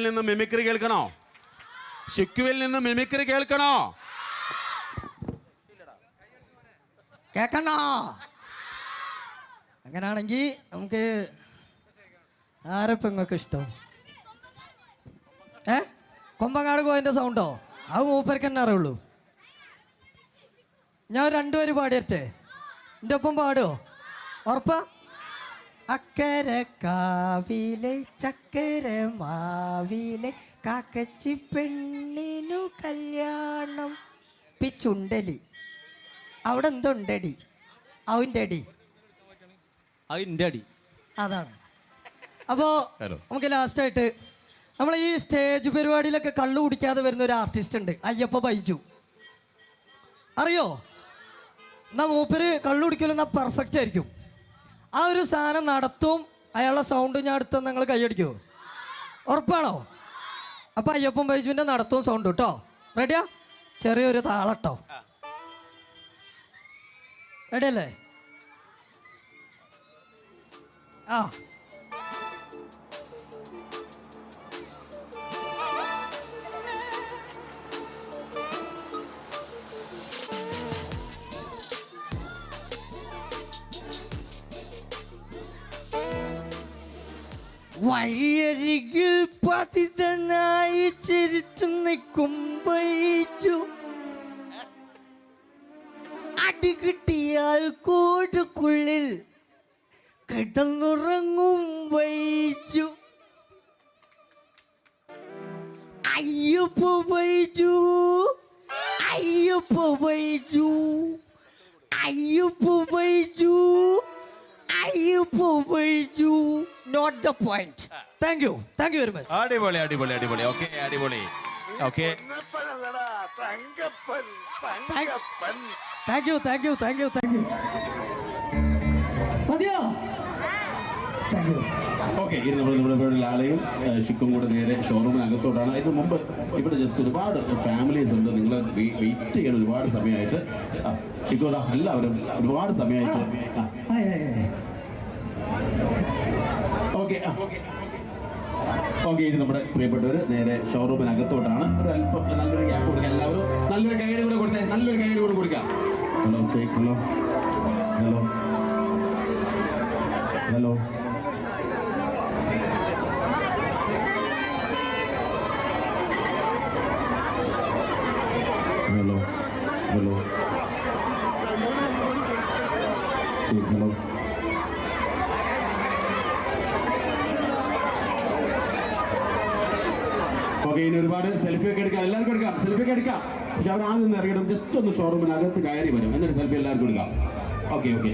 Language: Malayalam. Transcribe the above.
നിന്ന് മിമിക്രി കേൾക്കണോ? ശിക്കുവിൽ നിന്ന് മിമിക്രി കേൾക്കണോ? കേക്കണോ അങ്ങനാണെങ്കിൽ നമുക്ക് ആരപ്പം നിങ്ങൾക്ക് ഇഷ്ടം? ഏ? കൊമ്പങ്ങാട് കോയന്റെ സൗണ്ടോ? അത് മൂപ്പർക്ക് തന്നെ അറിയുള്ളൂ. ഞാൻ രണ്ടുപേര് പാടിയറ്റേ എന്റെ ഒപ്പം പാടുമോ ഉറപ്പാ? അക്കര കാവിലെ ചക്കര മാവിലെ കാക്കച്ചി പെണ്ണിനു കല്യാണം. പിച്ചുണ്ടലി അവിടെ എന്തുണ്ടടി? അവന്റെ അടി അതിന്റെ അടി അതാണ്. അപ്പോ. നമുക്ക് ലാസ്റ്റായിട്ട് നമ്മൾ ഈ സ്റ്റേജ് പരിപാടിയിലൊക്കെ കള്ളു കുടിക്കാതെ വരുന്ന ഒരു ആർട്ടിസ്റ്റ് ഉണ്ട് അയ്യപ്പ ബൈജു. അറിയോ? എന്നാ മൂപ്പര് കള്ളു കുടിക്കലെന്നാ പെർഫെക്റ്റ് ആയിരിക്കും. ആ ഒരു സാധനം നടത്തും അയാളുടെ സൗണ്ട് ഞാൻ അടുത്ത നിങ്ങൾ കൈയടിക്കുമോ ഉറപ്പാണോ? അപ്പൊ അയ്യപ്പൻ ബൈജുവിന്റെ നടത്തും സൗണ്ട് കേട്ടോ റെഡിയാ ചെറിയൊരു താളട്ടോ. റെഡിയല്ലേ ആ. വഴിയരികിൽ പതിതനായി ചിരിച്ചു നിൽക്കുമ്പയിച്ചു അടി കിട്ടിയാൽ കോടുക്കുള്ളിൽ കിടന്നുറങ്ങും വൈജു അയ്യപ്പ വൈജു അയ്യപ്പ വൈജു അയ്യപ്പ വൈജു Ayyappa Vyju note the point thank you thank you very much അടിപൊളി അടിപൊളി അടിപൊളി. ഓക്കെ അടിപൊളി. Okay. Thank you thank you thank you thank you മതിയോ? താങ്ക് യു ഓക്കെ ഇത് നമ്മൾ നമ്മുടെ ഇവിടെ ലാലയും ഷിക്കും കൂടെ നേരെ ഷോറൂമിനകത്തോട്ടാണ് ഇതിന് മുമ്പ് ഇവിടെ ജസ്റ്റ് ഒരുപാട് ഫാമിലീസ് ഉണ്ട്. നിങ്ങൾ വെയിറ്റ് ചെയ്യണം ഒരുപാട് സമയമായിട്ട്. ആ, ഷിക്കു ദാ എല്ലാവരും ഒരുപാട് സമയമായിട്ട്. ഓക്കെ ഇനി നമ്മുടെ പ്രിയപ്പെട്ടവർ നേരെ ഷോറൂമിനകത്തോട്ടാണ്. ഒരു അല്പം നല്ലൊരു ഗ്യാപ്പ് കൊടുക്കാം. എല്ലാവരും നല്ലൊരു ഗൈഡ് കൂടെ കൊടുത്തേ. നല്ലൊരു ഗൈഡ് കൂടെ കൊടുക്കാം. Hello check hello. Hello. Hello. Hello. Hello. Hello. Okay ഇനി ഒരുപാട് സെൽഫി ഒക്കെ എടുക്കാം. എല്ലാവർക്കും എടുക്കാം. സെൽഫി ഒക്കെ എടുക്കാം. പക്ഷെ അവർ ആദ്യം നിന്ന് ഇറങ്ങണം ജസ്റ്റ് ഒന്ന് ഷോറൂമിനകത്ത് കയറി വരും. എന്നിട്ട് സെൽഫി എല്ലാവർക്കും എടുക്കാം. Okay okay